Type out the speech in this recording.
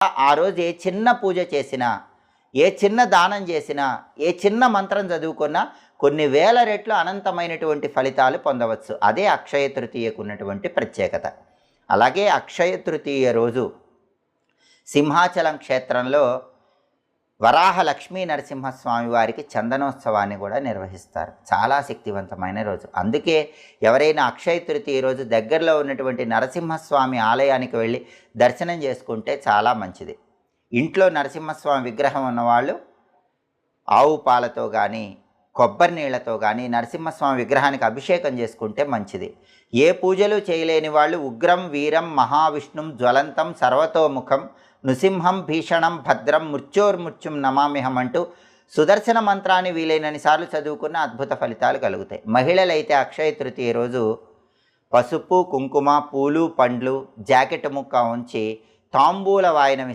ఆ రోజు ఏ చిన్న పూజ చేసినా ఏ చిన్న దానం చేసినా ఏ చిన్న మంత్రం చదువుకున్నా కొన్ని వేల రెట్లు అనంతమైనటువంటి ఫలితాలు పొందవచ్చు. అదే అక్షయ తృతీయకు ఉన్నటువంటి ప్రత్యేకత. అలాగే అక్షయ తృతీయ రోజు సింహాచలం క్షేత్రంలో వరాహ లక్ష్మీ నరసింహస్వామి వారికి చందనోత్సవాన్ని కూడా నిర్వహిస్తారు. చాలా శక్తివంతమైన రోజు. అందుకే ఎవరైనా అక్షయ తృతీయ రోజు దగ్గరలో ఉన్నటువంటి నరసింహస్వామి ఆలయానికి వెళ్ళి దర్శనం చేసుకుంటే చాలా మంచిది. ఇంట్లో నరసింహస్వామి విగ్రహం ఉన్నవాళ్ళు ఆవు పాలతో కానీ కొబ్బరి నీళ్ళతో కానీ నరసింహస్వామి విగ్రహానికి అభిషేకం చేసుకుంటే మంచిది. ఏ పూజలు చేయలేని వాళ్ళు ఉగ్రం వీరం మహావిష్ణుం జ్వలంతం సర్వతోముఖం నృసింహం భీషణం భద్రం మృత్యోర్మృత్యుం నమామిహం అంటూ సుదర్శన మంత్రాన్ని వీలైనన్ని సార్లు చదువుకున్న అద్భుత ఫలితాలు కలుగుతాయి. మహిళలైతే అక్షయ తృతీయ రోజు పసుపు కుంకుమ పూలు పండ్లు జాకెట్ ముక్క ఉంచి తాంబూల వాయనం